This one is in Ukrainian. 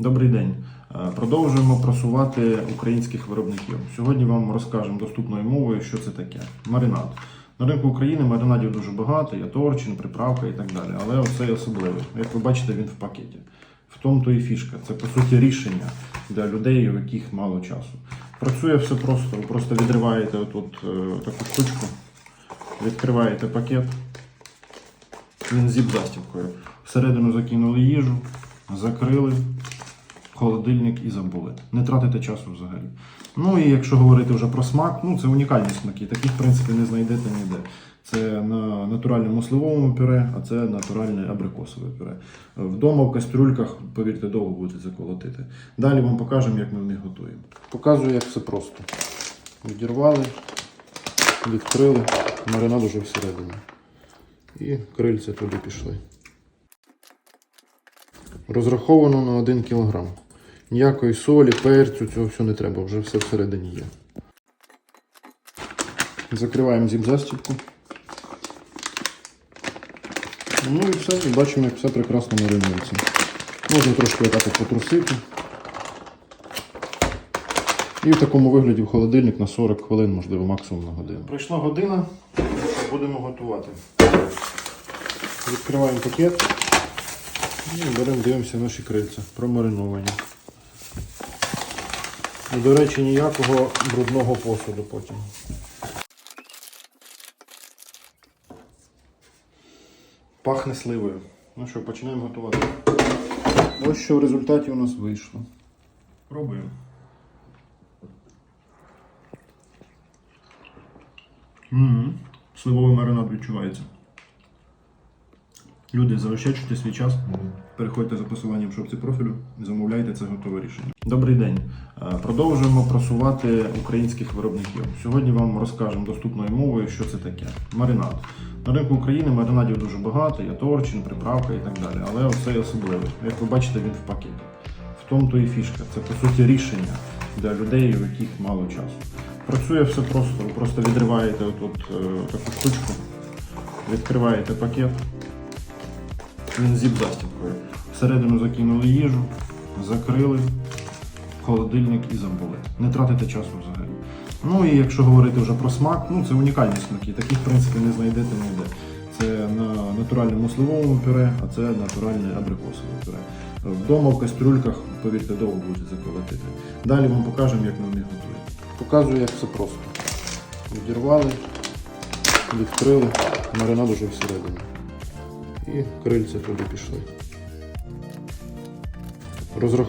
Добрий день. Е, Продовжуємо просувати українських виробників. Сьогодні вам розкажемо доступною мовою, що це таке. Маринад. На ринку України маринадів дуже багато, є торчин, приправка і так далі. Але оцей особливий. Як ви бачите, він в пакеті. В тому то і фішка. Це по суті рішення для людей, у яких мало часу. Працює все просто. Ви просто відриваєте отут е, таку штучку, відкриваєте пакет. Він зіп застібкою. Всередину закинули їжу, закрили холодильник і забули. Не тратите часу взагалі. Ну і якщо говорити вже про смак, ну це унікальні смаки. Таких, в принципі, не знайдете ніде. Це на натуральному сливовому пюре, а це натуральне абрикосове пюре. Вдома в кастрюльках, повірте, довго будете це колотити. Далі вам покажемо, як ми в них готуємо. Показую, як все просто. Відірвали, відкрили, маринад уже всередині. І крильця туди пішли. Розраховано на 1 кг. Ніякої солі, перцю, цього всього не треба, вже все всередині є. Закриваємо зіп-застібку. Ну і все, і бачимо, як все прекрасно маринується. Можна трошки отак от потрусити. І в такому вигляді в холодильник на 40 хвилин, можливо, максимум на годину. Пройшла година, будемо готувати. Відкриваємо пакет і беремо, дивимося наші крильця, промариновані. І, до речі, ніякого брудного посуду потім. Пахне сливою. Ну що, починаємо готувати. Ось що в результаті у нас вийшло. Пробуємо. М, Сливовий маринад відчувається. Люди, заощаджуйте свій час, переходьте за посиланням в шапці профілю, замовляйте це готове рішення. Добрий день. Е, Продовжуємо просувати українських виробників. Сьогодні вам розкажемо доступною мовою, що це таке. Маринад. На ринку України маринадів дуже багато, є торчин, приправка і так далі. Але оцей особливий. Як ви бачите, він в пакеті. В тому то і фішка. Це по суті рішення для людей, у яких мало часу. Працює все просто. Ви просто відриваєте отут е, таку штучку, відкриваєте пакет. Він зіп застібкою. Всередину закинули їжу, закрили холодильник і забули. Не тратите часу взагалі. Ну і якщо говорити вже про смак, ну це унікальні смаки. Таких, в принципі, не знайдете ніде. Це на натуральному сливовому пюре, а це натуральне абрикосове пюре. Вдома в кастрюльках, повірте, довго будете це колотити. Далі вам покажемо, як ми в них готуємо. Показую, як все просто. Відірвали, відкрили, маринад уже всередині. І крильця туди пішли. Розрах...